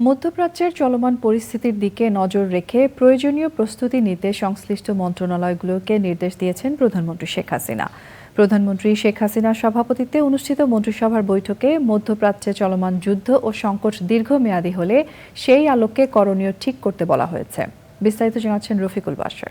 মধ্যপ্রাচ্যের চলমান পরিস্থিতির দিকে নজর রেখে প্রয়োজনীয় প্রস্তুতি নিতে সংশ্লিষ্ট মন্ত্রণালয়গুলোকে নির্দেশ দিয়েছেন প্রধানমন্ত্রী শেখ হাসিনা। প্রধানমন্ত্রী শেখ হাসিনার সভাপতিত্বে অনুষ্ঠিত মন্ত্রিসভার বৈঠকে মধ্যপ্রাচ্যে চলমান যুদ্ধ ও সংকট দীর্ঘমেয়াদী হলে সেই আলোকে করণীয় ঠিক করতে বলা হয়েছে। বিস্তারিত জানাচ্ছেন রফিকুল বাসার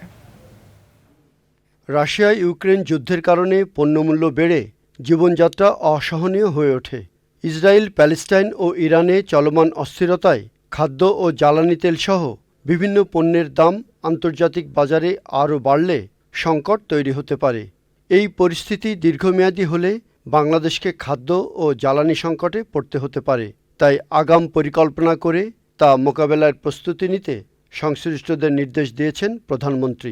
রাশিয়া ইউক্রেন যুদ্ধের কারণে পণ্যমূল্য বেড়ে, জীবনযাত্রা অসহনীয় হয়ে ওঠে। ইসরায়েল, প্যালেস্টাইন ও ইরানে চলমান অস্থিরতায় খাদ্য ও জ্বালানি তেল সহ বিভিন্ন পণ্যের দাম আন্তর্জাতিক বাজারে আরও বাড়লে সংকট তৈরি হতে পারে। এই পরিস্থিতি দীর্ঘমেয়াদী হলে বাংলাদেশকে খাদ্য ও জ্বালানি সংকটে পড়তে হতে পারে। তাই আগাম পরিকল্পনা করে তা মোকাবেলার প্রস্তুতি নিতে সংশ্লিষ্টদের নির্দেশ দিয়েছেন প্রধানমন্ত্রী।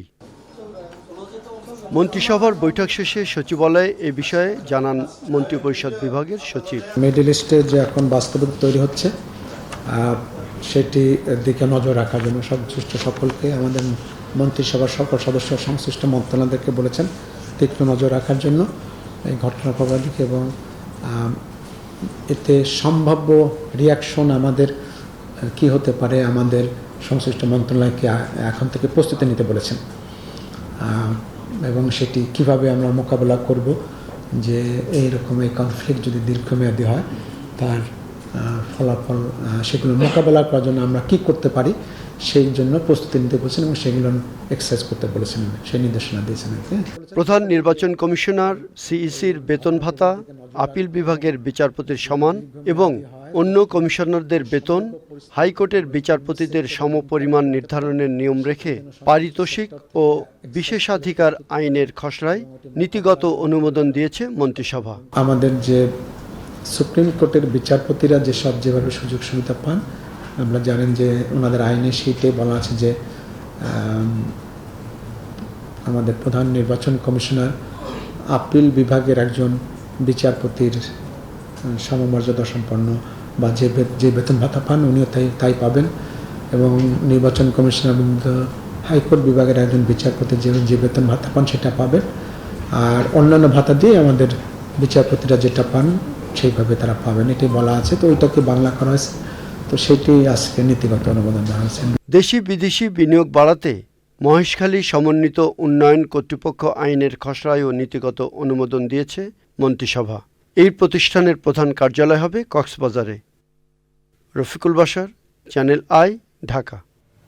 মন্ত্রিসভার বৈঠক শেষে সচিবালয়ে এ বিষয়ে জানান মন্ত্রিপরিষদ বিভাগের সচিব। মিডল ইস্টে যে এখন বাস্তবতা তৈরি হচ্ছে সেটি দিকে নজর রাখার জন্য সংশ্লিষ্ট সকলকে আমাদের মন্ত্রিসভার সকল সদস্য সংশ্লিষ্ট মন্ত্রণালয়দেরকে বলেছেন, তীক্ষ্ণ নজর রাখার জন্য এই ঘটনা প্রবাহ দিকে এবং এতে সম্ভাব্য রিয়াকশন আমাদের কি হতে পারে আমাদের সংশ্লিষ্ট মন্ত্রণালয়কে এখন থেকে প্রস্তুতি নিতে বলেছেন। এবং সেটি কীভাবে আমরা মোকাবেলা করব যে এইরকম এই কনফ্লিক্ট যদি দীর্ঘমেয়াদী হয়, তার ফলাফল সেগুলো মোকাবেলা করার জন্য আমরা কি করতে পারি সেই জন্য প্রস্তুতি নিতে বলেছেন এবং সেগুলো এক্সারসাইজ করতে বলেছেন সেই নির্দেশনা দিয়েছেন প্রধান নির্বাচন কমিশনার সিইসির বেতন ভাতা, আপিল বিভাগের বিচারপতির সমান এবং অন্য কমিশনারদের বেতন, হাইকোর্টের বিচারপতিদের সমপরিমাণ নির্ধারণের নিয়ম রেখে পারিতোষিক ও বিশেষাধিকার আইনের খসড়ায় নীতিগত অনুমোদন দিয়েছে মন্ত্রিসভা। আমাদের যে সুপ্রিম কোর্টের বিচারপতিরা যেসব যেভাবে সুযোগ সুবিধা পান, আমরা জানেন যে ওনাদের আইনে সেইটে বলা আছে যে আমাদের প্রধান নির্বাচন কমিশনার আপিল বিভাগের একজন বিচারপতির সমমর্যাদা সম্পন্ন বা যে যে বেতন ভাতা পান উনিও তাই তাই পাবেন এবং নির্বাচন কমিশনার বৃন্দ, হাইকোর্ট বিভাগের একজন বিচারপতি যে যে বেতন ভাতা পান সেটা পাবেন। আর অন্যান্য ভাতা দিয়ে আমাদের বিচারপতিরা যেটা পান সেইভাবে তারা পাবেন এটি বলা আছে। তো ওইটাকে বাংলা করা হয়েছে। তো সেটি আজকে নীতিগত অনুমোদন দেওয়া হয়েছে। দেশি বিদেশি বিনিয়োগ বাড়াতে মহেশখালী সমন্বিত উন্নয়ন কর্তৃপক্ষ আইনের খসড়ায়ও নীতিগত অনুমোদন দিয়েছে মন্ত্রিসভা। এই প্রতিষ্ঠানের প্রধান কার্যালয় হবে কক্সবাজারে। রফিকুল বাসার চ্যানেল আই ঢাকা।